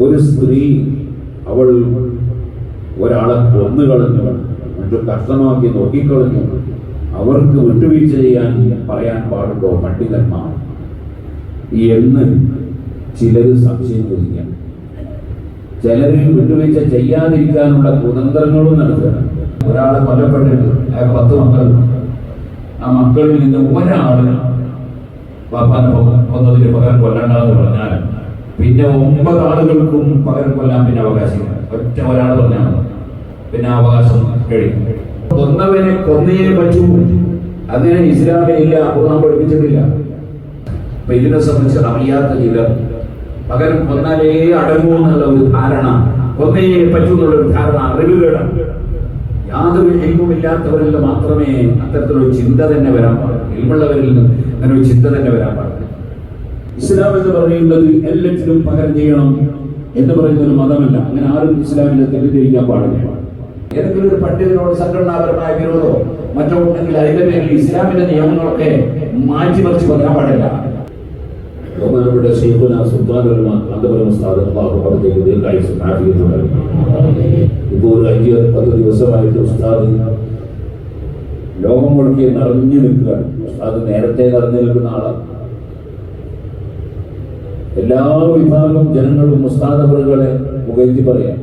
ഒരു സ്ത്രീ അവൾ ഒരാളെ കൊന്നു കളഞ്ഞു. മറ്റു കഷ്ടമാക്കി നോക്കിക്കളഞ്ഞു. അവർക്ക് വിട്ടുവീഴ്ച ചെയ്യാൻ പറയാൻ പാടുണ്ടോ? പണ്ഡിതന്മാർ. എന്ന് ചിലർ സംശയം ചോദിക്കാം ചിലര് വിട്ടുവീഴ്ച ചെയ്യാതിരിക്കാനുള്ള കുതന്ത്രങ്ങളും നടത്തുക. ഒരാളെ കൊല്ലപ്പെട്ടിട്ട് അയാൾ പത്ത് മക്കൾ ആ മക്കളിൽ നിന്ന് ഒരാൾ പാപ്പാനെ കൊ- കൊന്നതിന് പകരം കൊല്ലണ്ടെന്ന് പറഞ്ഞാൽ പിന്നെ ഒമ്പത് ആളുകൾക്കും പകരം കൊല്ലാൻ പിന്നെ അവകാശമില്ല. ഒറ്റ ഒരാൾ തന്നെയാണ് പിന്നെ അവകാശം കഴിയും. കൊന്നവനെ കൊന്നേ പറ്റൂ. അതിനെ ഇസ്ലാമിലില്ല ഖുർആൻ പഠിപ്പിച്ചിട്ടില്ല. അപ്പൊ ഇതിനെ സംബന്ധിച്ച് അറിയാത്ത ചിലർ പകരം കൊന്നാലേ അടങ്ങൂ എന്നുള്ള ഒരു ധാരണ കൊന്നേ പറ്റൂ എന്നുള്ള ഒരു ധാരണ അറിവുകളാണ്. യാതൊരു ഇല്ലാത്തവരിൽ മാത്രമേ അത്തരത്തിലൊരു ചിന്ത തന്നെ വരാൻ പാടുള്ളൂ. ഇൽമുള്ളവരിൽ നിന്ന് അങ്ങനെ ഒരു ചിന്ത തന്നെ വരാൻ പാടില്ല ഇസ്ലാം എന്ന് പറയുന്നത് എല്ലാറ്റിനും പകരം ചെയ്യണം എന്ന് പറയുന്ന ഒരു മതമല്ല. അങ്ങനെ ആരും ഇസ്ലാമിനെ തെറ്റിദ്ധരിക്കാൻ പാടില്ല. ഏതെങ്കിലും ഒരു പണ്ഡിതനോട് സംഘടനാപരമായ വിരോധമോ മറ്റോ ഉണ്ടെങ്കിൽ അതിന്റെ പേരിൽ ഇസ്ലാമിന്റെ നിയമങ്ങളൊക്കെ മാറ്റിമറിച്ച് പറയാൻ പാടില്ല. ബഹുമാനപ്പെട്ട ഒരു അഞ്ച് പത്ത് ദിവസമായിട്ട് ഉസ്താദ് ലോകം മുഴുക്കി നിറഞ്ഞു നിൽക്കുകയാണ്. ഉസ്താദ് നേരത്തെ നിറഞ്ഞു നിൽക്കുന്ന ആളാണ്. എല്ലാ വിഭാഗം ജനങ്ങളും മുസ്താദുകളെ പുകഴ്ത്തി പറയാം.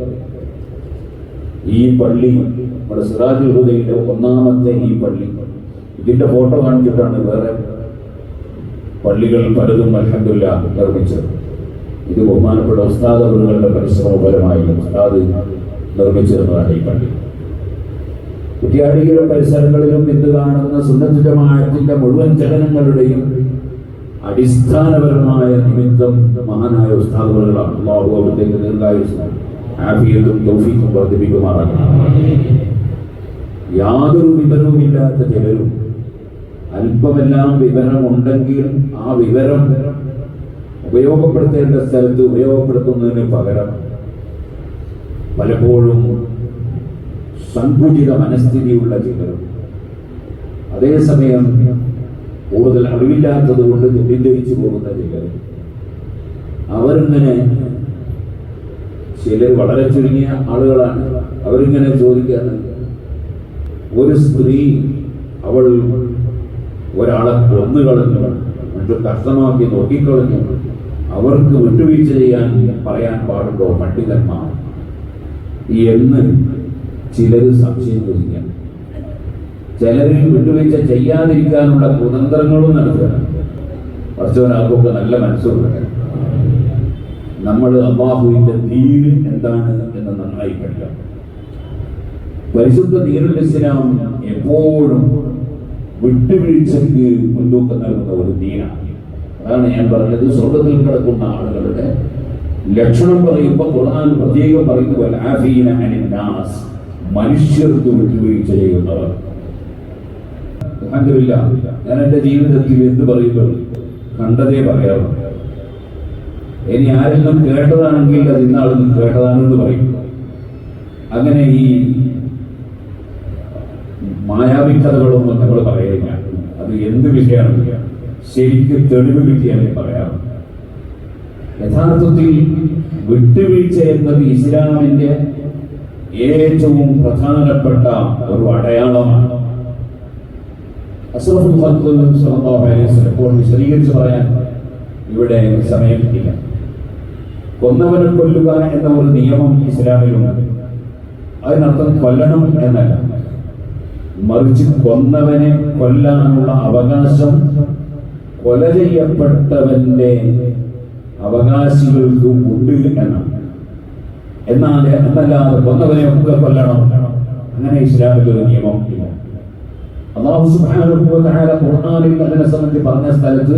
ഈ പള്ളി നമ്മുടെ സിറാജുൽ ഹുദയിലെ ഒന്നാമത്തെ ഈ പള്ളി. ഇതിന്റെ ഫോട്ടോ കാണിച്ചിട്ടാണ് വേറെ പള്ളികൾ പലതും അലഹമില്ല നിർമ്മിച്ചത്. ഇത് ബഹുമാനപ്പെട്ട ഉസ്താദുകളുടെ പരിശ്രമപരമായി ഉസ്താദ് നിർമ്മിച്ചിരുന്നതാണ് ഈ പള്ളി. കുറ്റിയാടിയിലും പരിസരങ്ങളിലും ഇന്ന് കാണുന്ന സുന്നത്ത് മുഴുവൻ ചലനങ്ങളുടെയും അടിസ്ഥാനപരമായ നിമിത്തം മഹാനായ ഉസ്താദുകളാണ്. അള്ളാഹു അവിടത്തേക്ക് ആഫിയത്തും തൗഫീഖും യാതൊരു വിവരവുമില്ലാത്ത ചിലരും അല്പമെല്ലാം വിവരമുണ്ടെങ്കിൽ ആ വിവരം ഉപയോഗപ്പെടുത്തേണ്ട സ്ഥലത്ത് ഉപയോഗപ്പെടുത്തുന്നതിന് പകരം പലപ്പോഴും സങ്കുചിത മനസ്ഥിതിയുള്ള ചിലരും അതേസമയം കൂടുതൽ അറിവില്ലാത്തത് കൊണ്ട് തെറ്റിദ്ധരിച്ചു പോകുന്ന ചിലർ. അവരിങ്ങനെ ചിലർ വളരെ ചുരുങ്ങിയ ആളുകളാണ്. അവരിങ്ങനെ ചോദിക്കാറ്. ഒരു സ്ത്രീ അവൾ ഒരാളെ കൊന്നു കളഞ്ഞു. മറ്റു കഷ്ടമാക്കി നോക്കിക്കളഞ്ഞു. അവർക്ക് വിട്ടുവീഴ്ച ചെയ്യാൻ പറയാൻ പാടുണ്ടോ? പണ്ഡിതന്മാർ എന്ന് ചിലർ സംശയം ചോദിക്കാം. ചിലരിൽ വിട്ടുവീഴ്ച ചെയ്യാതിരിക്കാനുള്ള കുതന്ത്രങ്ങളും നടത്തുകയാണ് കുറച്ചവനാൾക്കൊക്കെ നല്ല മനസ്സുണ്ട്. നമ്മൾ അള്ളാഹുവിന്റെ ദീൻ എന്താണ് എന്ന് നന്നായി പഠിക്കാം പരിശുദ്ധ ദീനുൽ ഇസ്ലാം എപ്പോഴും വിട്ടുവീഴ്ചക്ക് മുൻതൂക്കം നൽകുന്ന ഒരു ദീനാണ്. അതാണ് ഞാൻ പറഞ്ഞത്. സ്വർഗത്തിൽ കിടക്കുന്ന ആളുകളുടെ ലക്ഷണം പറയുമ്പോൾ ഖുർആൻ പ്രത്യേകം പറയുന്നു. മനുഷ്യർക്ക് വിട്ടുവീഴ്ച ചെയ്യുന്നവർ. അൽഹംദുലില്ലാ, ഞാൻ എന്റെ ജീവിതത്തിൽ എന്ത് പറയുമ്പോൾ കണ്ടതേ പറയാറു ഇനി ആരെങ്കിലും കേട്ടതാണെങ്കിൽ അത് ഇന്നാളൊന്നും കേട്ടതാണെന്ന് പറയും. അങ്ങനെ ഈ മായാവിക്കഥകളൊന്നും നമ്മൾ പറയുന്നില്ല അത് എന്ത് വിഷയമാണ്? ശരിക്കും തെളിവ് കിട്ടിയാലേ പറയാം യഥാർത്ഥത്തിൽ വിട്ടുവീഴ്ച എന്നത് ഇസ്ലാമിന്റെ ഏറ്റവും പ്രധാനപ്പെട്ട ഒരു അടയാളമാണ്. വസല്ലം ഇപ്പോൾ വിശദീകരിച്ച് പറയാൻ ഇവിടെ സമയം കിട്ടില്ല. കൊന്നവനെ കൊല്ലുക എന്ന ഒരു നിയമം ഇസ്ലാമിലുണ്ട് അതിനർത്ഥം കൊല്ലണം എന്നല്ല. മറിച്ച് കൊന്നവനെ കൊല്ലാനുള്ള അവകാശം കൊല ചെയ്യപ്പെട്ടവന്റെ അവകാശികൾക്ക് ഉണ്ട് എന്നാണ്. എന്നാൽ എന്നല്ലാതെ കൊന്നവനെ ഒക്കെ കൊല്ലണം. അങ്ങനെ ഇസ്ലാമിൽ നിയമം ഇല്ല ഖുർആനിൽ പറഞ്ഞ സ്ഥലത്ത്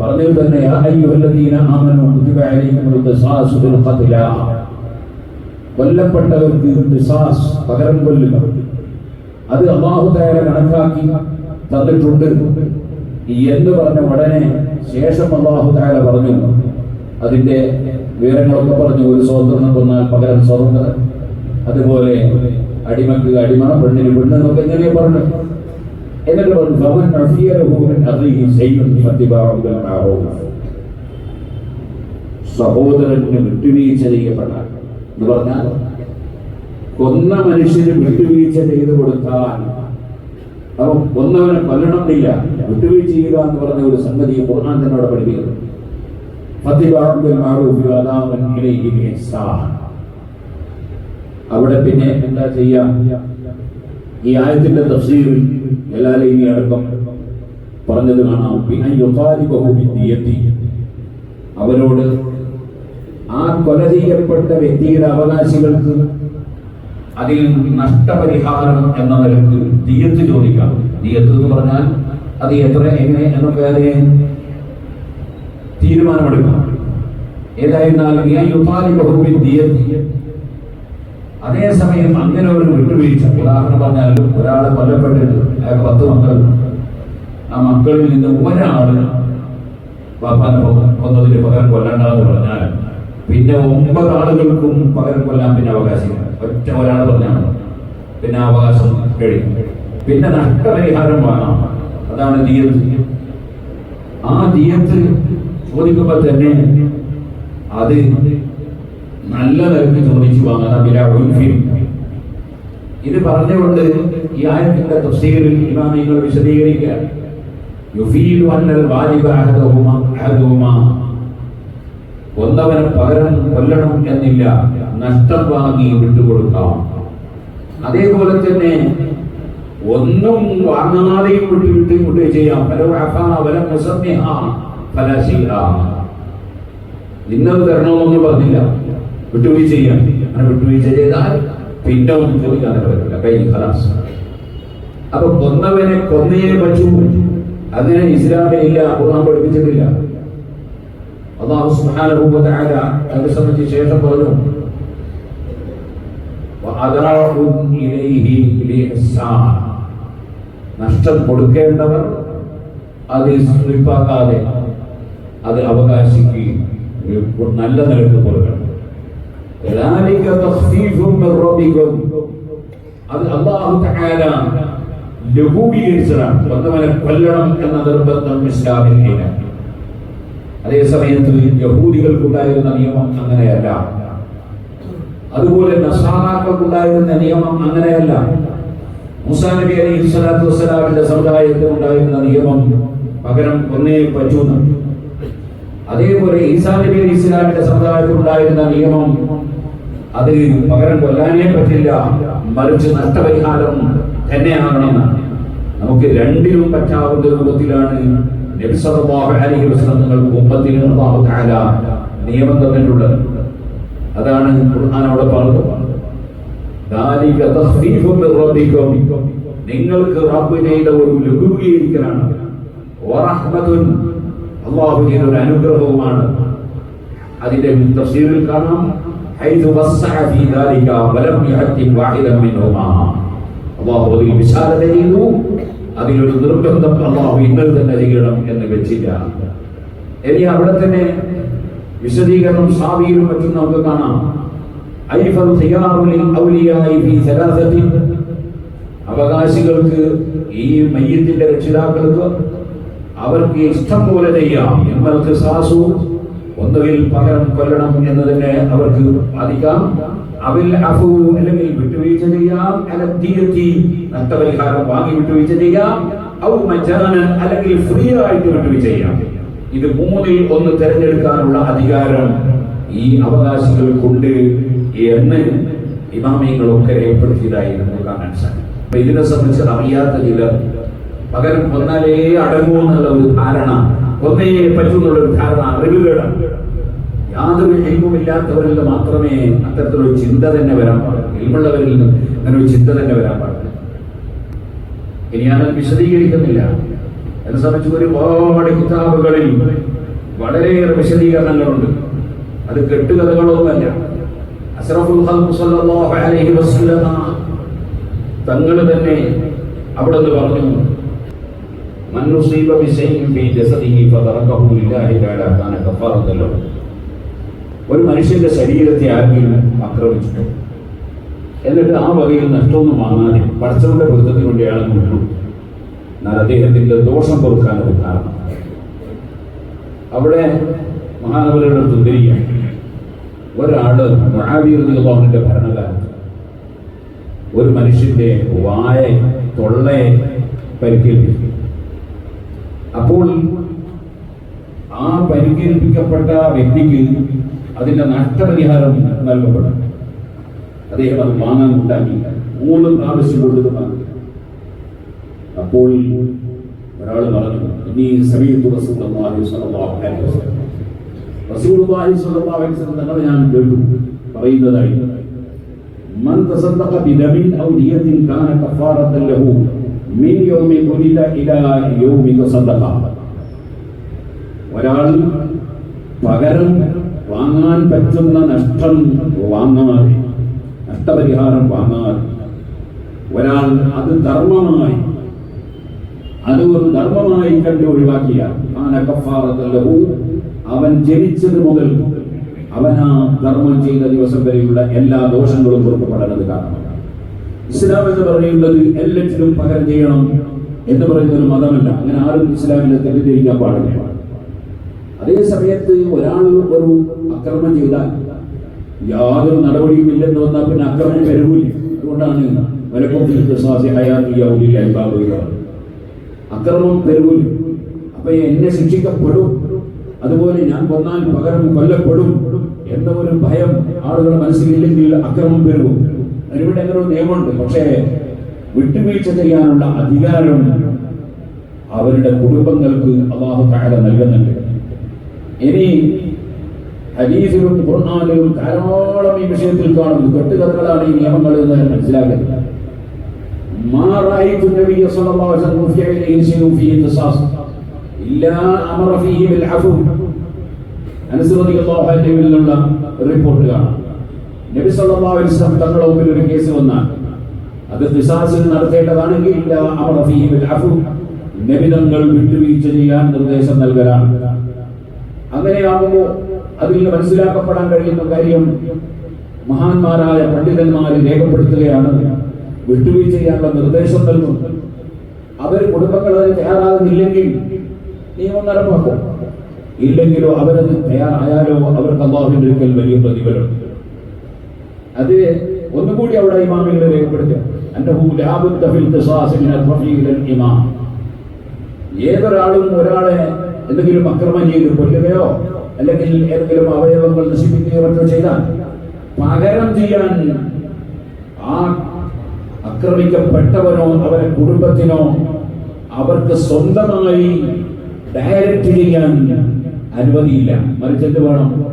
പറഞ്ഞു അയ്യുഹല്ലദീന ഖത്ല. പകരം അത് കണക്കാക്കി തന്നിട്ടുണ്ട്. എന്ന് പറഞ്ഞ ഉടനെ ശേഷം അള്ളാഹു തആല പറഞ്ഞു. അതിന്റെ വിവരങ്ങളൊക്കെ പറഞ്ഞു. ഒരു സ്വതന്ത്രം കൊന്നാൽ പകരം സ്വതന്ത്രം അതുപോലെ അടിമക്ക് അടിമ പെണ്ണിന് പെണ്ണ് എന്നൊക്കെ ഇങ്ങനെ പറഞ്ഞു. എന്നിട്ട് സഹോദരന് വിട്ടുവീഴ്ച ചെയ്യപ്പെടാൻ. എന്ന് പറഞ്ഞാൽ കൊന്ന മനുഷ്യന് വിട്ടുവീഴ്ച ചെയ്തു കൊടുത്താൽ അവൻ കൊന്നവനെ കൊല്ലണമെന്നില്ല. വിട്ടുവീഴ്ച ചെയ്യുക എന്ന് പറഞ്ഞ ഒരു സംഗതി ഖുർആൻ തന്നെ അവിടെ പഠിപ്പിക്കുന്നു. ഫത്തിബാഉ ബിൽ ഇലൈഹി അവിടെ പിന്നെ എന്താ ചെയ്യാം? ഈ ആയത്തിന്റെ തഫ്സീറിൽ ജലാലൈനി അടക്കം പറഞ്ഞത് കാണാം. അവരോട് ആ കൊല ചെയ്യപ്പെട്ട വ്യക്തിയുടെ അവകാശികൾക്ക് അതിൽ നഷ്ടപരിഹാരം എന്ന നിലയ്ക്ക് തീയത്ത് ചോദിക്കാം. തീയത്ത് എന്ന് പറഞ്ഞാൽ അത് എത്ര എങ്ങനെ എന്നൊക്കെ അതിനെ തീരുമാനമെടുക്കാം. ഏതായിരുന്നാലും അതേസമയം അങ്ങനെ ഒരു വിട്ടുവീഴ്ച. ഉദാഹരണം പറഞ്ഞാൽ ഒരാളെ കൊല്ലപ്പെട്ടിട്ട് അയാൾക്ക് പത്ത് മക്കൾ ആ മക്കളിൽ നിന്ന് ഒരാൾ പാപ്പാനെ കൊ- കൊന്നതിന് പകരം കൊല്ലണ്ടെന്ന് പറഞ്ഞാൽ പിന്നെ ഒമ്പത് ആളുകൾക്കും പകരം കൊല്ലാൻ പിന്നെ അവകാശമില്ല. ഒറ്റ ഒരാൾ പറഞ്ഞാണ് പിന്നെ അവകാശം കഴിയും. പിന്നെ നഷ്ടപരിഹാരം വാങ്ങാം അതാണ് ദിയത്ത് ആ ദിയത്ത് ചോദിക്കുമ്പോൾ തന്നെ അത് നല്ല നിരക്ക് ചോദിച്ചു വാങ്ങണം ബില ഇത് പറഞ്ഞുകൊണ്ട് ഈ ആയത്തിന്റെ തഫ്സീറിൽ ഇമാമിങ്ങൾ വിശദീകരിക്കുക. യുഫീലു അന്നൽ വാജിബ അഹദഹുമ അഹദഹുമ. കൊന്നവനെ പകരം കൊല്ലണം എന്നില്ല നഷ്ടം വാങ്ങി വിട്ടുകൊടുക്കാം. അതേപോലെ തന്നെ ഒന്നും വാങ്ങാതെയും വിട്ടു വിട്ട് വിട്ട് ചെയ്യാം. പല വലം മുസമ്മിഹ ഫല ശീല ഇന്നത് തരണമെന്ന് പറഞ്ഞില്ല. വിട്ടുവീഴ്ച ചെയ്യാം. അങ്ങനെ വിട്ടുവീഴ്ച ചെയ്താൽ പിന്നെ ഒന്നും ചോദിക്കാൻ പറ്റില്ല കൈ ഖലാസ്. അപ്പൊ കൊന്നവനെ കൊന്നേ പറ്റൂ. അങ്ങനെ ഇസ്ലാമിലില്ല ഖുർആൻ പഠിപ്പിച്ചിട്ടില്ല. അള്ളാഹു സുബ്ഹാനഹു വ അതിനെ സംബന്ധിച്ച് ശേഷം പറഞ്ഞു നഷ്ടം കൊടുക്കേണ്ടവർ അത് സ്ലിപ്പാക്കാതെ അത് അവകാശിക്കുകയും നല്ല നിലയ്ക്ക് കൊടുക്കണം. അത് അള്ളാഹു തആല ലഘൂകരിച്ചതാണ് വന്നവനെ കൊല്ലണം എന്ന നിർബന്ധം ഇസ്ലാമില്ല അതേ സമയത്ത് യഹൂദികൾക്കുണ്ടായിരുന്ന നിയമം അങ്ങനെയല്ല. അതുപോലെ നസാറാക്കൾക്കുണ്ടായിരുന്ന നിയമം അങ്ങനെയല്ല. മുസാ നബി അലൈഹി സ്വലാത്തു വസ്സലാമിന്റെ സമുദായത്തിൽ ഉണ്ടായിരുന്ന നിയമം പകരം ഒന്നേ പറ്റൂന്ന് അതേപോലെ ഈസാ ഇസ്ലാമിന്റെ സമുദായത്തിൽ ഉണ്ടായിരുന്ന നിയമം അത് പകരം കൊല്ലാനേ പറ്റില്ല മറിച്ച് നഷ്ടപരിഹാരം തന്നെയാകണം. നമുക്ക് രണ്ടിലും പറ്റാവുന്ന രൂപത്തിലാണ് നിയമം തന്നിട്ടുള്ളത്. അതാണ് ഖുർആൻ അവിടെ പറഞ്ഞത് നിങ്ങൾക്ക് റബ്ബിനെയുടെ ഒരു ലഘൂകീകരിക്കലാണ്. അള്ളാഹുവിന്റെ ഒരു അനുഗ്രഹവുമാണ്. അതിന്റെ തഫ്സീറിൽ കാണാം. അള്ളാഹു അതിൽ വിശാലത ചെയ്തു അതിലൊരു നിർബന്ധം അള്ളാഹു ഇന്നലെ തന്നെ ചെയ്യണം എന്ന് വെച്ചില്ല. ഇനി അവിടെ തന്നെ വിശദീകരണം സാവിയിലും മറ്റും നമുക്ക് കാണാം. അവകാശികൾക്ക് ഈ മയ്യത്തിന്റെ രക്ഷിതാക്കൾക്ക് അവർക്ക് ഇഷ്ടം പോലെ ചെയ്യാം. നമ്മൾക്ക് സാസു ഒന്നുകിൽ പകരം കൊല്ലണം എന്ന് തന്നെ അവർക്ക് ബാധിക്കാം. അവിൽ അഫു അല്ലെങ്കിൽ വിട്ടുവീഴ്ച ചെയ്യാം. അലത്തീയത്തി നഷ്ടപരിഹാരം വാങ്ങി വിട്ടുവീഴ്ച ചെയ്യാം. ഔ മജാനൻ അല്ലെങ്കിൽ ഫ്രീ ആയിട്ട് വിട്ടുവീഴ്ച ചെയ്യാം. ഇത് മൂന്നിൽ ഒന്ന് തിരഞ്ഞെടുക്കാനുള്ള അധികാരം ഈ അവകാശികൾക്കുണ്ട് എന്ന് ഇമാമിയങ്ങളൊക്കെ രേഖപ്പെടുത്തിയതായി നമുക്ക് കാണാൻ സാധിക്കും. ഇതിനെ സംബന്ധിച്ച് അറിയാത്ത ചിലർ പകരം കൊന്നാലേ അടങ്ങൂ എന്നുള്ള ഒരു ധാരണ ഒന്നേ പറ്റൂ എന്നുള്ള ഒരു ധാരണ അറിവുകൾ യാതൊരു ഹൈമില്ലാത്തവരിൽ നിന്ന് മാത്രമേ അത്തരത്തിലൊരു ചിന്ത തന്നെ വരാൻ പാടുള്ളൂ. ഇൽമുള്ളവരിൽ നിന്ന് അങ്ങനെ ഒരു ചിന്ത തന്നെ വരാൻ പാടില്ല. ഇനി ഞാൻ വിശദീകരിക്കുന്നില്ല. എന്നെ സംബന്ധിച്ച് ഒരുപാട് കിതാബുകളിൽ വളരെയേറെ വിശദീകരണങ്ങളുണ്ട്. അത് കെട്ടുകഥകളൊന്നുമല്ല. സല്ലല്ലാഹു അലൈഹി വസല്ലമ തങ്ങൾ തന്നെ അവിടെ നിന്ന് പറഞ്ഞു മൻ നുസീബ ബി ഫീ ജസദിഹി ഫതറകഹു ലില്ലാഹി തആല കാന കഫാറത്തൻ ലഹു ഒരു മനുഷ്യന്റെ ശരീരത്തെ ആരെങ്കിലും ആക്രമിച്ചിട്ടോ എന്നിട്ട് ആ വകയിൽ നഷ്ടമൊന്നും വാങ്ങാതെ പടച്ചവന്റെ വൃത്തത്തിന് വേണ്ടി അയാൾ വിട്ടു എന്നാൽ അദ്ദേഹത്തിന്റെ ദോഷം അത് കാരണം. അവിടെ മഹാനവരുടെ ഉദ്ധരിക്കുകയാണ്. ഒരാൾ മുആവിയുടെ ഭരണകാലത്ത് ഒരു മനുഷ്യന്റെ വായ തൊള്ളയെ പരിക്കേൽപ്പിച്ചു. അപ്പോൾ ആ പരിക്കേൽപ്പിക്കപ്പെട്ട വ്യക്തിക്ക് അതിന്റെ നഷ്ടപരിഹാരം നൽകപ്പെടും. അദ്ദേഹം അത് വാങ്ങാൻ ഉണ്ടാക്കി. മൂന്ന് പ്രാവശ്യം കൊടുത്ത് വാങ്ങി. അപ്പോൾ ഒരാൾ പറഞ്ഞു ഇനി സമീപത്ത് ഞാൻ കേട്ടു പറയുന്നതായി തസദ്ദഖ ബിദമിൻ ഔ ദിയത്തിൻ കാന കഫാറത്തൻ ലഹു. മിൻ യൗമി ഉലിദ ഇലാ യൗമി തസദ്ദഖ ഒരാൾ പകരം വാങ്ങാൻ പറ്റുന്ന നഷ്ടം വാങ്ങാതെ നഷ്ടപരിഹാരം വാങ്ങാതെ ഒരാൾ അത് ധർമ്മമായി അത് ഒരു ധർമ്മമായി കണ്ട് ഒഴിവാക്കിയ ആനക്കഫാറത്തല്ലഹു അവൻ ജനിച്ചത് മുതൽ അവൻ ആ ധർമ്മം ചെയ്ത ദിവസം വരെയുള്ള എല്ലാ ദോഷങ്ങളും പൊറുക്കപ്പെടേണ്ടത് കാരണമാണ് ഇസ്ലാം എന്ന് പറയുന്നത് എല്ലാറ്റിലും പകരം ചെയ്യണം എന്ന് പറയുന്ന ഒരു മതമല്ല. അങ്ങനെ ആരും ഇസ്ലാമിനെ തെറ്റിദ്ധരിക്കാൻ പാടില്ല. അതേ സമയത്ത് ഒരാൾ ഒരു അക്രമം ചെയ്താൽ യാതൊരു നടപടിയും ഇല്ലെന്ന് വന്നാൽ പിന്നെ അക്രമം വരൂല അതുകൊണ്ടാണ് അക്രമം പെരുകൂല അപ്പൊ എന്നെ ശിക്ഷിക്കപ്പെടും. അതുപോലെ ഞാൻ കൊന്നാൽ പകരം കൊല്ലപ്പെടും എന്ന ഒരു ഭയം ആളുകളുടെ മനസ്സിലില്ലെങ്കിൽ അക്രമം പെരുകും അതിനിവിടെ അങ്ങനെ ഒരു നിയമമുണ്ട് പക്ഷേ വിട്ടുവീഴ്ച ചെയ്യാനുള്ള അധികാരം അവരുടെ കുടുംബങ്ങൾക്ക് അള്ളാഹു താര നൽകുന്നുണ്ട് ഇനി ഹദീസിലും ഖുർആാനിലും ധാരാളം ഈ വിഷയത്തിൽ കാണുന്നു കെട്ടുകഥകളാണ് ഈ നിയമങ്ങൾ എന്ന് മനസ്സിലാക്കുന്നത് ما رأيت النبي صلى الله عليه وسلم في عليه شيء فيه قصاص إلا أمر فيه بالعفو അനുസൃതിക്കുള്ള റിപ്പോർട്ട് കാണാം നബി സല്ലല്ലാഹു അലൈഹി വസല്ലം തങ്ങളുടെ മുമ്പിൽ ഒരു കേസ് വന്നാൽ അത് പിശാസിൽ നടത്തേണ്ടതാണെങ്കിൽ തങ്ങൾ വിട്ടുവീഴ്ച ചെയ്യാൻ നിർദ്ദേശം നൽകലാണ്. അങ്ങനെയാകുമ്പോൾ അതിൽ മനസ്സിലാക്കപ്പെടാൻ കഴിയുന്ന കാര്യം മഹാന്മാരായ പണ്ഡിതന്മാർ രേഖപ്പെടുത്തുകയാണ്. വിട്ടുവീഴ്ച ചെയ്യാനുള്ള നിർദ്ദേശം നൽകും. അവർ കുടുംബങ്ങൾ അതിന് തയ്യാറാകുന്നില്ലെങ്കിൽ നിയമം നടപ്പാക്കും. ഇല്ലെങ്കിലോ അവരത് തയ്യാറായാലോ അവർക്ക് അള്ളാഹുവിന്റെ വലിയ പ്രതിഫലം. അത് ഒന്നുകൂടി അവിടെ ഇമാമികളെ രേഖപ്പെടുത്തുക. ഏതൊരാളും ഒരാളെ എന്തെങ്കിലും അക്രമം ചെയ്ത് കൊല്ലുകയോ അല്ലെങ്കിൽ ഏതെങ്കിലും അവയവങ്ങൾ നശിപ്പിക്കുകയോ മറ്റോ ചെയ്താൽ പകരം ചെയ്യാൻ ആ ആക്രമിക്കപ്പെട്ടവനോ അവരെ കുടുംബത്തിനോ അവർക്ക് സ്വന്തമായി ഡയറക്റ്റ് ചെയ്യാൻ അനുമതിയില്ല. മറിച്ച് എന്ത് വേണം?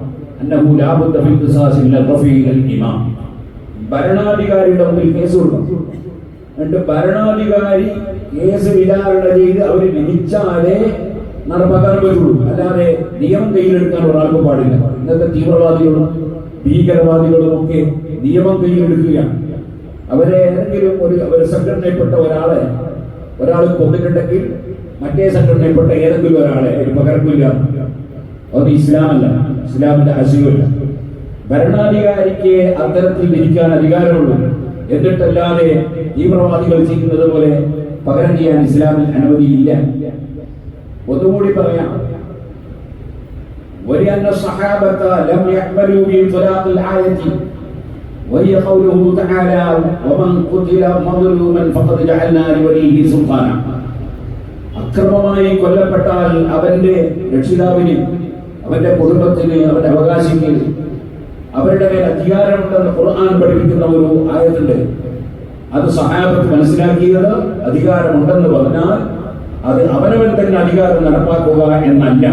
അന്നഹു ലാബുദ്ദ ഫിൽ ഖിസാസ് മിൻ അൽ-റഫീൽ ഇമാം. ഭരണാധികാരിയുടെ മുമ്പിൽ കേസ് കൊടുക്കും എന്നിട്ട് ഭരണാധികാരി കേസ് വിചാരണ ചെയ്ത് അവർ വിധിച്ചാലേ നടപ്പാക്കാൻ പറ്റുള്ളൂ അല്ലാതെ നിയമം കയ്യിലെടുക്കാൻ ഒരാൾക്ക് പാടില്ല. ഇന്നത്തെ തീവ്രവാദികളും ഭീകരവാദികളും ഒക്കെ നിയമം കയ്യിലെടുക്കുകയാണ്. അവരെ ഏതെങ്കിലും ഒരു ഒരു സംഘടനയിൽപ്പെട്ട ഒരാളെ ഒരാൾ കൊന്നിട്ടുണ്ടെങ്കിൽ മറ്റേ സംഘടനയിൽപ്പെട്ട ഏതെങ്കിലും ഒരാളെ ഒരു പകർപ്പില്ല. അത് ഇസ്ലാമല്ല. ഇസ്ലാമിന്റെ ആശയമല്ല ഭരണാധികാരിക്ക് അത്തരത്തിൽ വിധിക്കാൻ അധികാരമുള്ളൂ എന്നിട്ടല്ലാതെ തീവ്രവാദികൾ ചെയ്യുന്നത് പോലെ പകരം ചെയ്യാൻ ഇസ്ലാമിൽ അനുമതിയില്ല ഒന്നുകൂടി പറയാം ولأن الصحابة لم يقبلوا بإطلاق الآية وهي قوله تعالى ومن قتل مظلوما فقد جعلنا لوليه سلطانا അക്രമമായി കൊല്ലപ്പെട്ടാൽ അവന്റെ രക്ഷിതാവിന് അവന്റെ കുടുംബത്തിന് അവന്റെ അവകാശിക്ക് അവരുടെ മേൽ അധികാരമുണ്ടെന്ന് ഖുർആൻ പഠിപ്പിക്കുന്ന ഒരു ആയത്തുണ്ട്. അത് സഹാബത്ത് മനസ്സിലാക്കിയത് അധികാരമുണ്ടെന്ന് പറഞ്ഞാൽ അത് അവനവൻ തന്നെ അധികാരം നടപ്പാക്കുക എന്നല്ല.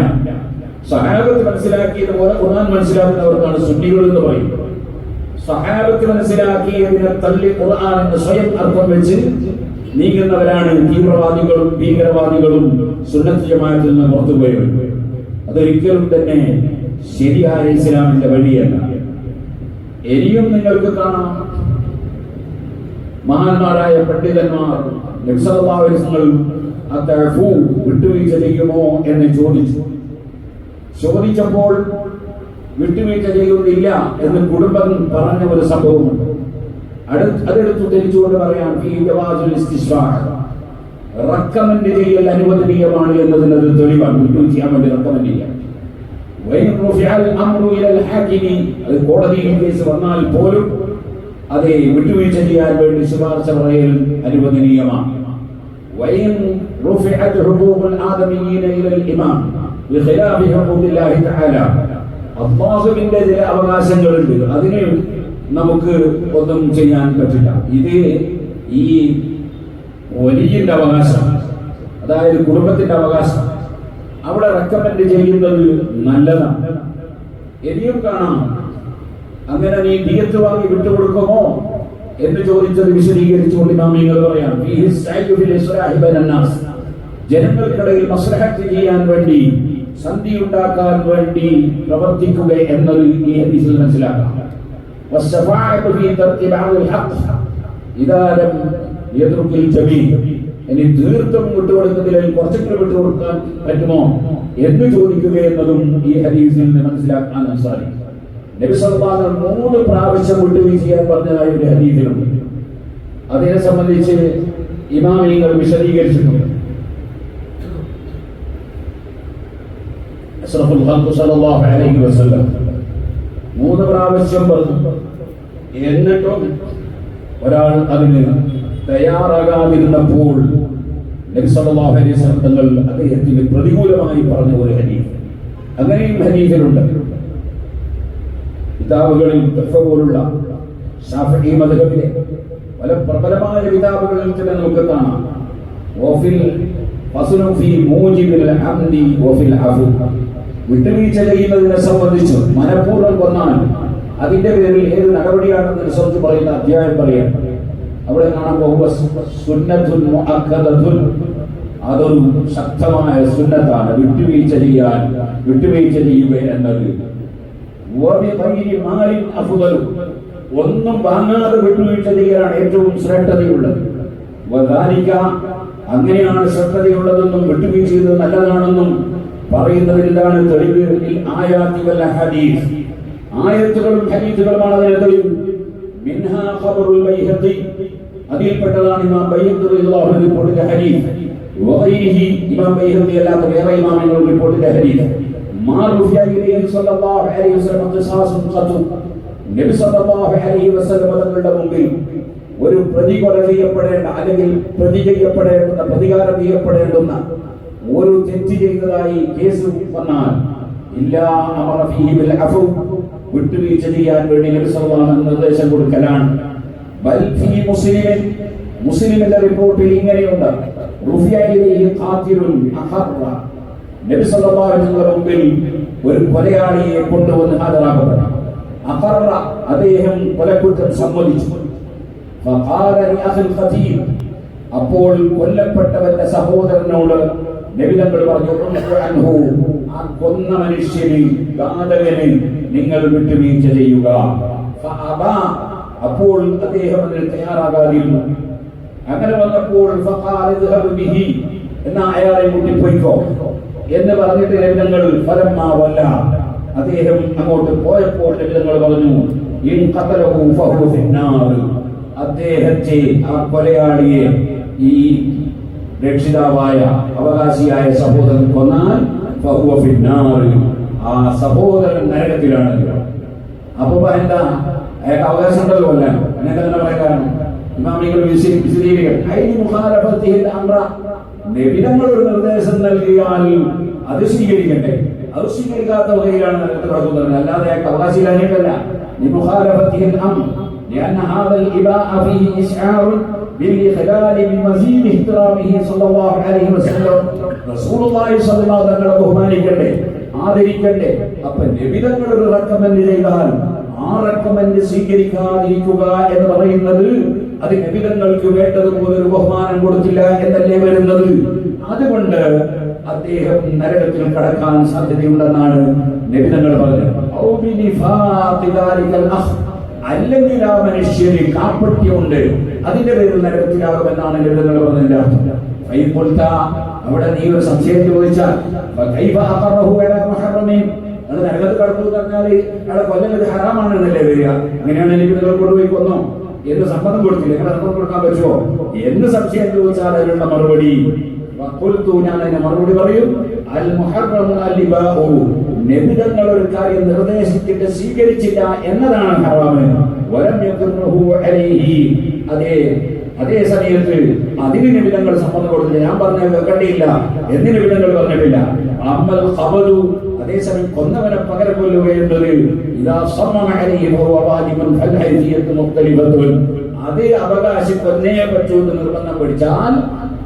സഹാബത്ത് മനസ്സിലാക്കിയത് പോലെ ഖുർആൻ മനസ്സിലാക്കുന്നവർക്കാണ് സുന്നികൾ എന്ന് പറയും. സഹാബത്ത് മനസ്സിലാക്കിയതിനെ തള്ളി ഖുർആൻ എന്ന് സ്വയം അർത്ഥം വെച്ച് നീങ്ങുന്നവരാണ് തീവ്രവാദികളും ഭീകരവാദികളും സുന്നത്ത് നിന്ന് പുറത്തു പോയവർ അതൊരിക്കലും തന്നെ ശരിയായ ഇസ്ലാമിന്റെ വഴിയല്ല. ഇനിയും നിങ്ങൾക്ക് കാണാം. മഹാന്മാരായ പണ്ഡിതന്മാർ നക്സലവാസങ്ങൾ അത്തഴഫു വിട്ടുവീഴ്ച ചെയ്യുമോ എന്ന് ചോദിച്ചു. ചോദിച്ചപ്പോൾ വിട്ടുവീഴ്ച ചെയ്യുന്നില്ല എന്ന് കുടുംബം പറഞ്ഞ ഒരു സംഭവമുണ്ട്. അതെടുത്തു ധരിച്ചുകൊണ്ട് പറയാം. റക്കമെന്റ് ചെയ്യൽ അനുവദനീയമാണ് എന്നതിന് അത് തെളിവാണ്. വിട്ടുവീഴ്ച ചെയ്യാൻ വേണ്ടി റക്കമെന്റ് ചെയ്യാം അത് കോടതിയിൽ കേസ് വന്നാൽ പോലും അത് വിട്ടുവീഴ്ച ചെയ്യാൻ വേണ്ടി ശുപാർശ പറയൽ അനുവദനീയമാണ്. അള്ളാഹുവിന്റെ ചില അവകാശങ്ങളുണ്ട്. അതിന് നമുക്ക് ഒന്നും ചെയ്യാൻ പറ്റില്ല. ഇത് ഈ വലിയ അവകാശം. അതായത് കുടുംബത്തിന്റെ അവകാശം. അവിടെ റെക്കമെൻഡ് ചെയ്യുന്നത് നല്ലതാണ് ഇനിയും കാണാം അങ്ങനെ നീ ദിയത്ത് വാങ്ങി വിട്ടുകൊടുക്കുമോ എന്ന് ചോദിച്ചത് വിശദീകരിച്ചുകൊണ്ട് ഇമാമിങ്ങൾ പറയാം ഫീഹി സഅയ്യു ഫിൽ ഇസ്ലാഹി ബൈനൻ നാസ്. ജനങ്ങൾക്കിടയിൽ മസ്ലഹത്ത് ചെയ്യാൻ വേണ്ടി സന്ധി ഉണ്ടാക്കാൻ വേണ്ടി പ്രവർത്തിക്കുക എന്നത് ഈ ഹദീസിൽ മനസ്സിലാക്കാം والشفاعة في ترك بعض الحق إذا لم يترك الجميع ഇനി തീർത്തും വിട്ടുകൊടുക്കുന്നതിൽ കുറച്ചെങ്കിലും വിട്ടുകൊടുക്കാൻ പറ്റുമോ എന്ന് ചോദിക്കുക എന്നതും ഈ ഹദീസിൽ നിന്ന് മനസ്സിലാക്കാൻ സാധിക്കും. നബി സല്ലല്ലാഹു മൂന്ന് പ്രാവശ്യം വിട്ടുവീഴ്ച ചെയ്യാൻ പറഞ്ഞതായ ഒരു ഹദീസിലുണ്ട് അതിനെ സംബന്ധിച്ച് ഇമാമിങ്ങൾ വിശദീകരിച്ചിട്ടുണ്ട്. മൂന്ന് പ്രാവശ്യം പറഞ്ഞു. എന്നിട്ടും ഒരാൾ അതിന് തയ്യാറാകാതിരുന്നപ്പോൾ നബി സല്ലല്ലാഹു അലൈഹി തങ്ങൾ അദ്ദേഹത്തിന് പ്രതികൂലമായി പറഞ്ഞ ഒരു ഹദീസ്. അങ്ങനെയും ഹദീസിലുണ്ട്. കിതാബുകളിൽ പോലുള്ള ഷാഫി മദ്ഹബിലെ പല പ്രബലമായ കിതാബുകളിൽ ചില നമുക്ക് കാണാം. ഓഫിൽ വിട്ടുവീഴ്ച ചെയ്യുന്നതിനെ സംബന്ധിച്ച് മനഃപൂർവം കൊന്നാൽ അതിന്റെ പേരിൽ ഏത് നടപടിയാണെന്ന് സംബന്ധിച്ച് പറയുന്ന അധ്യായം പറയാം. അവിടെ കാണുമ്പോൾ അതൊരു ശക്തമായ സുന്നത്താണ്. വിട്ടുവീഴ്ച ചെയ്യാൻ വിട്ടുവീഴ്ച ചെയ്യുക എന്നത്. ഒന്നും വാങ്ങാതെ വിട്ടുവീഴ്ച ചെയ്യാനാണ് ഏറ്റവും ശ്രേഷ്ഠതയുള്ളത്. അങ്ങനെയാണ് ശ്രദ്ധതയുള്ളതെന്നും വിട്ടുവീഴ്ച ചെയ്തത് നല്ലതാണെന്നും പറയുന്നതിലാണ് തെളിവ് ഹദീസ്. ആയത്തുകളും ഹദീസുകളുമാണ് അതിനെ തെളിവ് മിൻഹാ ബൈഹഖി അതിൽപ്പെട്ടതാണ് ഇമാം അൻഹു റിപ്പോർട്ടിന്റെ ഹദീസ്. വഗൈരിഹി ഇമാം ബൈഹഖി അല്ലാത്ത വേറെ റിപ്പോർട്ടിന്റെ ഹദീസ്. മാ റുഫിയ ഇലൈഹി സ്വല്ലല്ലാഹു അലൈഹി വസല്ലം ഖിസാസുൻ ഖത്തു നബി സല്ലല്ലാഹു അലൈഹി വസല്ലം തങ്ങളുടെ മുമ്പിൽ ഒരു പ്രതി കൊല ചെയ്യപ്പെടേണ്ട അല്ലെങ്കിൽ പ്രതി ചെയ്യപ്പെടേണ്ടുന്ന പ്രതികാരം ചെയ്യപ്പെടേണ്ടുന്ന ഒരു തെറ്റ് ചെയ്തതായി കേസ് വന്നാൽ ഇല്ലാ വിട്ടുവീഴ്ച ചെയ്യാൻ വേണ്ടി നബി സല്ലല്ലാഹു നിർദ്ദേശം കൊടുക്കലാണ്. മുസ്ലിമിൻ മുസ്ലിമിന്റെ റിപ്പോർട്ടിൽ ഇങ്ങനെയുണ്ട്. നബി സല്ലല്ലാഹു അലൈഹി വസല്ലം മുമ്പിൽ ഒരു കൊലയാളിയെ കൊണ്ടുവന്ന് ഹാജരാക്കപ്പെട്ടു. അഖറ അദ്ദേഹം കൊലക്കുറ്റം സമ്മതിച്ചു. ഫഖാല ലിഅഖി ഖതീബ്. അപ്പോൾ കൊല്ലപ്പെട്ടവന്റെ സഹോദരനോട് നബിതങ്ങൾ പറഞ്ഞു അൻഹു ആ കൊന്ന മനുഷ്യനെ ഘാതകനെ നിങ്ങൾ വിട്ടുവീഴ്ച ചെയ്യുക. ഫഅബാ അപ്പോൾ അദ്ദേഹം അതിന് തയ്യാറാകാതിരുന്നു അങ്ങനെ വന്നപ്പോൾ എന്ന അയാളെ കൂട്ടിപ്പോയിക്കോ എന്ന് പറഞ്ഞിട്ട് രവിതങ്ങൾ ഫലമാവല്ല അദ്ദേഹം അങ്ങോട്ട് പോയപ്പോൾ രവിതങ്ങൾ പറഞ്ഞു അദ്ദേഹത്തെ ആ കൊലയാളിയെ ഈ രക്ഷിതാവായ അവകാശിയായ സഹോദരൻ കൊന്നാൽ ആ സഹോദരൻ നരകത്തിലാണ്. അപ്പൊ എന്താ? അയാൾക്ക് അവകാശം ഉണ്ടല്ലോ അല്ല അങ്ങനെ തന്നെ പറയാൻ കാരണം ഇമാമികൾ വിശദീകരിക്കണം അതിന് മുഖാലഫത്തിൽ അമ്ര നബിതങ്ങൾ ഒരു നിർദ്ദേശം നൽകിയാൽ അത് സ്വീകരിക്കണ്ടേ അത് സ്വീകരിക്കാത്ത വകയിലാണ് നരകത്തിൽ കിടക്കുന്നത് അല്ലാതെ അയാൾക്ക് അവകാശമില്ലാഞ്ഞിട്ടല്ല لمخالفته الامر لان هذا الاباء فيه اشعار بالاخلال بمزيد احترامه صلى الله عليه وسلم رسول الله صلى الله عليه وسلم ബഹുമാനിക്കണ്ടേ ആദരിക്കണ്ടേ അപ്പൊ നബിതങ്ങൾ ഒരു റെക്കമെൻഡ് ചെയ്താൽ ആ റെക്കമെൻഡ് സ്വീകരിക്കാതിരിക്കുക എന്ന് പറയുന്നത് അത് നബിതങ്ങൾക്ക് വേണ്ടതുപോലെ ഒരു ബഹുമാനം കൊടുത്തില്ല എന്നല്ലേ വരുന്നത്? അതുകൊണ്ട് അദ്ദേഹം നരകത്തിൽ കടക്കാൻ സാധ്യതയുണ്ടെന്നാണ് നബിതങ്ങൾ പറഞ്ഞത്. അല്ലെങ്കിൽ ആ മനുഷ്യന് കാപ്പട്യമുണ്ട് അതിന്റെ പേരിൽ നരകത്തിലാകുമെന്നാണ് നബിതങ്ങൾ പറഞ്ഞതിന്റെ അർത്ഥം. അവിടെ നീ ഒരു സംശയം ചോദിച്ചാൽ അത് നരകത്ത് കടന്നു പറഞ്ഞാൽ അവിടെ കൊല്ലൽ ഹറാമാണ് എന്നല്ലേ വരിക? അങ്ങനെയാണ് എനിക്ക് നിങ്ങൾ കൊണ്ടുപോയി കൊന്നോ? എന്ന് സമ്മതം കൊടുത്തില്ല. എങ്ങനെ സമ്മതം കൊടുക്കാൻ പറ്റുമോ? എന്ന് സംശയം ചോദിച്ചാൽ അതിനുള്ള മറുപടി. ഞാൻ അതിന് മറുപടി പറയും. ഒരു കാര്യം നിർദ്ദേശിച്ചിട്ട് സ്വീകരിച്ചില്ല എന്നതാണ് ഹറാമ്. അതേ അതേ സമയത്ത് അതിന് നിബിധങ്ങൾ സമ്മതം കൊടുത്തില്ല. ഞാൻ പറഞ്ഞ കണ്ടിയില്ല എന്തിന് നിബിധങ്ങൾ പറഞ്ഞിട്ടില്ല? അമ്മൽ അതേസമയം കൊന്നവനെ പകര കൊല്ലുക എന്നത് കൊന്നയെ അത് അവകാശം കൊന്നേ പറ്റൂ എന്ന് നിർബന്ധം പിടിച്ചാൽ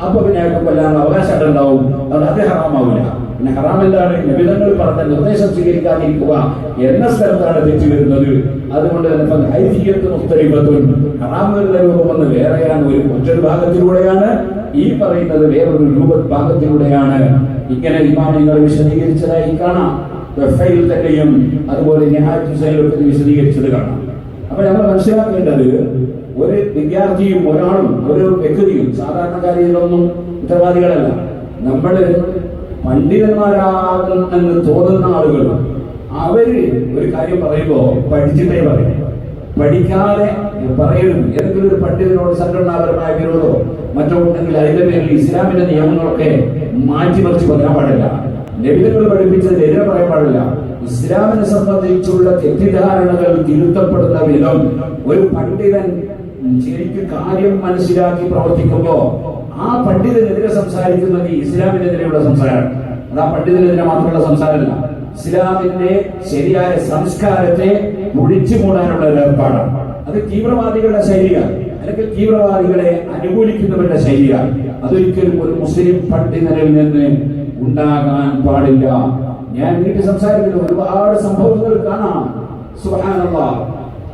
അപ്പൊ പിന്നെ അയാൾക്ക് കൊല്ലാനുള്ള അവകാശം ഉണ്ടാവും അത് അത് ഹറാമാവില്ല. പിന്നെ ഹറാം എന്താണ്? നിബിധങ്ങൾ പറഞ്ഞ നിർദ്ദേശം സ്വീകരിക്കാതിരിക്കുക എന്ന സ്ഥലത്താണ് തെറ്റി വരുന്നത്. അതുകൊണ്ട് തന്നെ ഫൽ ഹൈസിയത്തു മുഖ്തലിഫത്തുൻ രൂപം രൂപമെന്ന് വേറെയാണ്. ഒരു മറ്റൊരു ഭാഗത്തിലൂടെയാണ് ഈ പറയുന്നത്. വേറൊരു രൂപ ഭാഗത്തിലൂടെയാണ്. ഇങ്ങനെ ഇമാമികൾ വിശദീകരിച്ചതായി കാണാം. ദഫയിൽ തന്നെയും അതുപോലെ നിഹായത്ത് ഹുസൈനിലൊക്കെ വിശദീകരിച്ചത് കാണാം. അപ്പൊ നമ്മൾ മനസ്സിലാക്കേണ്ടത് ഒരു വിദ്യാർത്ഥിയും ഒരാളും ഒരു വ്യക്തിയും സാധാരണക്കാരികളൊന്നും ഉത്തരവാദികളല്ല. നമ്മൾ പണ്ഡിതന്മാരാകുന്നെന്ന് തോന്നുന്ന ആളുകൾ അവർ ഒരു കാര്യം പറയുമ്പോ പഠിച്ചിട്ടേ പറയും. പഠിക്കാതെ പറയരുത്. ഏതെങ്കിലും ഒരു പണ്ഡിതനോട് സംഘടനാപരമായ വിരോധമോ മറ്റോ ഉണ്ടെങ്കിൽ അതിന്റെ പേരിൽ ഇസ്ലാമിന്റെ നിയമങ്ങളൊക്കെ മാറ്റിമറിച്ച് പറയാൻ പാടില്ല. ലളിതങ്ങൾ പഠിപ്പിച്ചത് എതിരെ പറയാൻ പാടില്ല. ഇസ്ലാമിനെ സംബന്ധിച്ചുള്ള തെറ്റിദ്ധാരണകൾ തിരുത്തപ്പെടുന്ന വിധം ഒരു പണ്ഡിതൻ ശരിക്കും കാര്യം മനസ്സിലാക്കി പ്രവർത്തിക്കുമ്പോ ആ പണ്ഡിതനെതിരെ സംസാരിക്കുന്നത് ഇസ്ലാമിനെതിരെയുള്ള സംസാരമാണ് അത് ആ പണ്ഡിതനെതിരെ മാത്രമുള്ള സംസാരമല്ല. ഇസ്ലാമിന്റെ ശരിയായ സംസ്കാരത്തെ ഒഴിച്ചു മൂടാനുള്ള ഒരു ഏർപ്പാടാണ്. അത് തീവ്രവാദികളുടെ ശൈലിയാണ്. അല്ലെങ്കിൽ തീവ്രവാദികളെ അനുകൂലിക്കുന്നവരുടെ ശൈലിയാണ് അതൊരിക്കലും ഒരു മുസ്ലിം പണ്ഡിതനിൽ നിന്ന് ഉണ്ടാകാൻ പാടില്ല. ഞാൻ വീട്ടിൽ സംസാരിക്കുന്നു ഒരുപാട് സംഭവങ്ങൾ കാണാം. സുബ്ഹാനല്ലാഹ്.